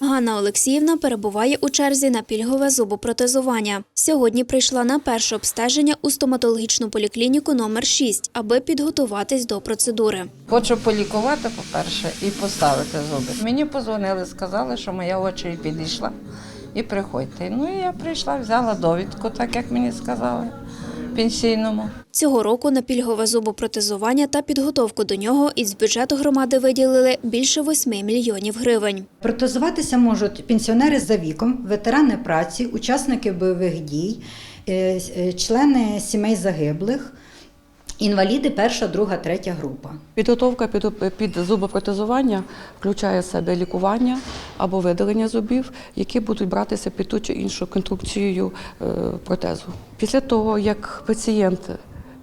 Ганна Олексіївна перебуває у черзі на пільгове зубопротезування. Сьогодні прийшла на перше обстеження у стоматологічну поліклініку номер 6, аби підготуватись до процедури. Хочу полікувати, по-перше, і поставити зуби. Мені позвонили, сказали, що моя очередь підійшла. І приходьте. Ну і я прийшла, взяла довідку, так як мені сказали, пенсійному. Цього року на пільгове зубопротезування та підготовку до нього із бюджету громади виділили більше 8 мільйонів гривень. Протезуватися можуть пенсіонери за віком, ветерани праці, учасники бойових дій, е, е, члени сімей загиблих, інваліди перша, друга, третя група. Підготовка під, під зубопротезування включає в себе лікування або видалення зубів, які будуть братися під ту чи іншу конструкцією е, протезу. Після того, як пацієнт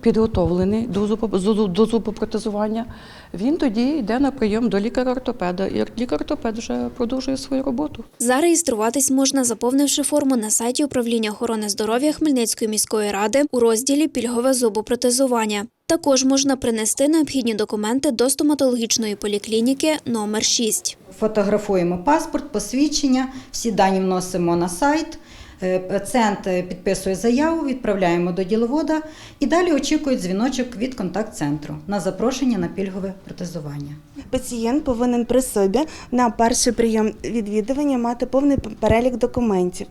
підготовлений до, зубо- зу- до зубопротезування, він тоді йде на прийом до лікаря-ортопеда, і лікар-ортопед вже продовжує свою роботу. Зареєструватись можна, заповнивши форму на сайті управління охорони здоров'я Хмельницької міської ради у розділі Пільгове зубопротезування. Також можна принести необхідні документи до стоматологічної поліклініки номер 6. Фотографуємо паспорт, посвідчення, всі дані вносимо на сайт. Е, Пацієнт е, підписує заяву, відправляємо до діловода і далі очікують дзвіночок від контакт-центру на запрошення на пільгове протезування. Пацієнт повинен при собі на перший прийом відвідування мати повний перелік документів.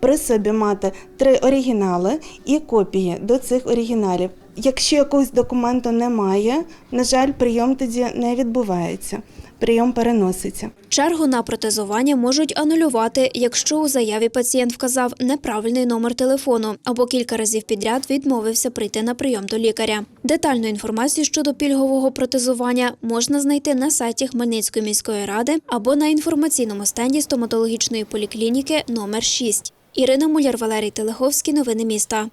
При собі мати три оригінали і копії до цих оригіналів. Якщо якогось документу немає, на жаль, прийом тоді не відбувається. Прийом переноситься. Чергу на протезування можуть анулювати, якщо у заяві пацієнт вказав неправильний номер телефону або кілька разів підряд відмовився прийти на прийом до лікаря. Детальну інформацію щодо пільгового протезування можна знайти на сайті Хмельницької міської ради або на інформаційному стенді стоматологічної поліклініки номер 6. Ірина Муляр, Валерій Телеховський. Новини міста.